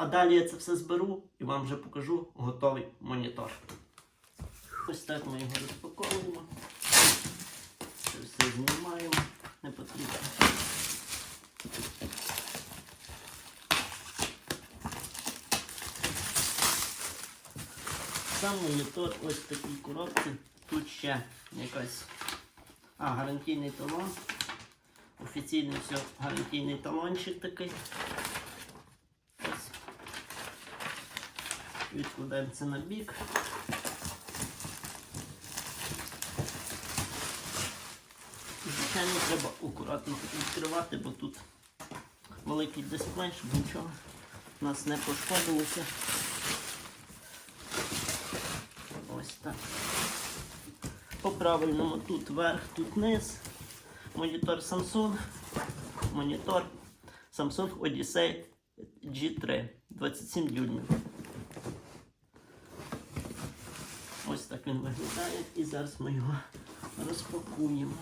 А далі я це все зберу і вам вже покажу готовий монітор. Ось так ми його розпаковуємо. Це все знімаємо, не потрібно. Сам монітор ось в такій коробці. Тут ще якась а, гарантійний талон. Офіційний все, гарантійний талончик такий. Відкладаємо це на бік. Звичайно, треба акуратно відкривати, бо тут великий дисплей, щоб нічого у нас не пошкодилося. Ось так. По правильному тут верх, тут низ. Монітор Samsung. Монітор Samsung Odyssey G3 27 дюймів. Ось так він виглядає і зараз ми його розпакуємо.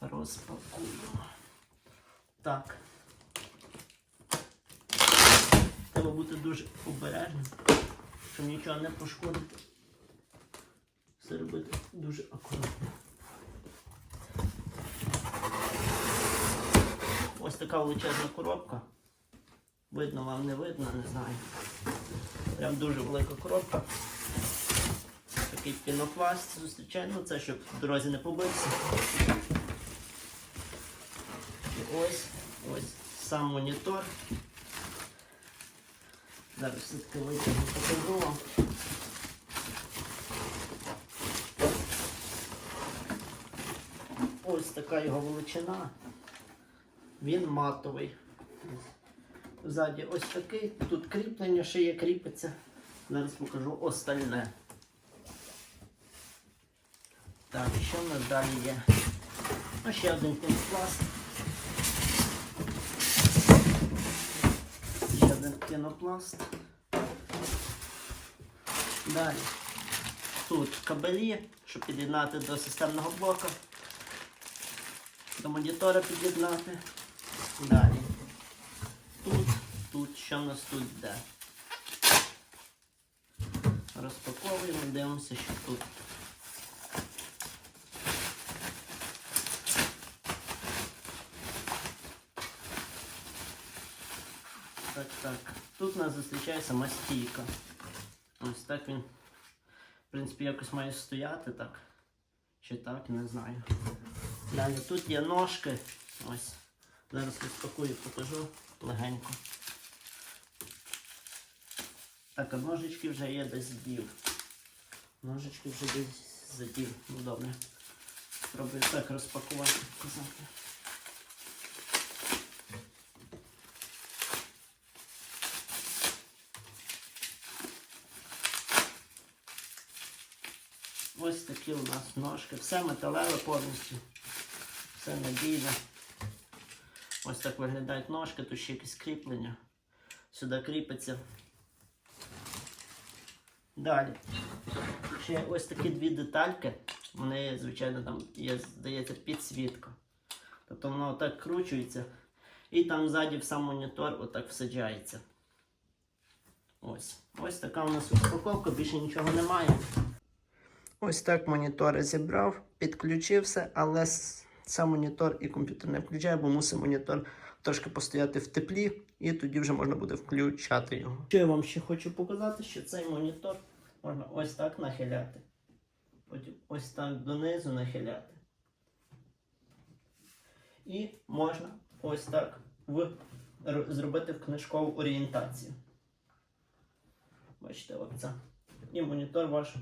Розпакуємо. Так. Треба бути дуже обережним, щоб нічого не пошкодити. Все робити дуже акуратно. Ось така величезна коробка. Видно вам не видно, не знаю. Прям дуже велика коробка. Такий пінопласт зустрічаємо. Ну, це щоб в дорозі не побився. І ось, ось сам монітор. Зараз все-таки витягну покажу вам. Ось така його величина. Він матовий. Ззаді ось такий, тут кріплення ще є, кріпиться. Зараз покажу остальне. Так, що в нас далі є? А ще один пінопласт. Ще один пінопласт. Далі. Тут кабелі, щоб під'єднати до системного блока. До монітора під'єднати. Далі. Тут, що в нас тут йде? Розпаковуємо, дивимося, що тут. Так, так. Тут нас зустрічає сама стійка. Ось так він, в принципі, якось має стояти так. Чи так, не знаю. Далі тут є ножки. Ось. Зараз розпакую, покажу легенько. Так, а ножички вже є десь дів. Ножички вже десь задів. Ну добре. Спробую так розпакувати, показати. Ось такі у нас ножки. Все металеве повністю. Все надійне. Ось так виглядають ножки, тут ще якесь кріплення. Сюди кріпиться. Далі. Ще ось такі дві детальки. Вони, звичайно, там є, здається, підсвітка. Тобто воно отак кручується. І там ззаді в сам монітор отак всаджається. Ось. Ось така у нас упаковка, більше нічого немає. Ось так монітор зібрав, підключився, але сам монітор і комп'ютер не включає, бо мусить монітор трошки постояти в теплі, і тоді вже можна буде включати його. Що я вам ще хочу показати, що цей монітор можна ось так нахиляти. Потім ось так донизу нахиляти. І можна ось так в, зробити в книжкову орієнтацію. Бачите, оце. І монітор ваш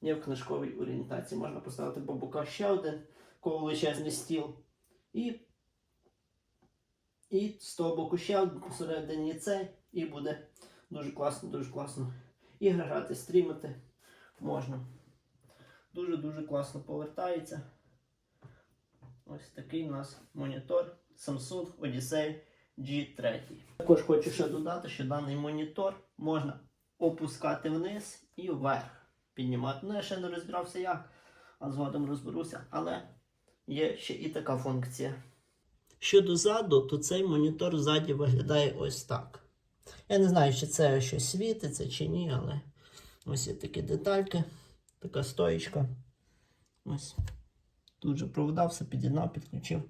є в книжковій орієнтації. Можна поставити по боках ще один коло величезний стіл. І, і з того боку ще один посередині цей. І буде дуже класно, дуже класно. Ігри грати, стрімити можна. Дуже-дуже класно повертається. Ось такий у нас монітор Samsung Odyssey G3. Також хочу ще додати, що даний монітор можна опускати вниз і вверх піднімати. Ну, я ще не розбирався як, а згодом розберуся. Але є ще і така функція. Щодо заду, то цей монітор ззаді виглядає ось так. Я не знаю, чи це щось світиться чи ні, але ось є такі детальки, така стоїчка. Ось. Тут же провода, все під'єднав, підключив.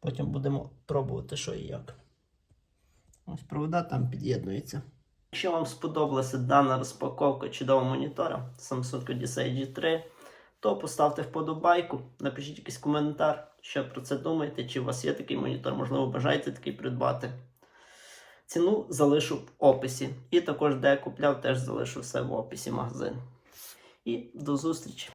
Потім будемо пробувати, що і як. Ось провода там під'єднуються. Якщо вам сподобалася дана розпаковка чудового монітора Samsung Odyssey G3, то поставте вподобайку, напишіть якийсь коментар, що про це думаєте, чи у вас є такий монітор, можливо, бажаєте такий придбати. Ціну залишу в описі. І також, де я купляв, теж залишу все в описі магазин. І до зустрічі!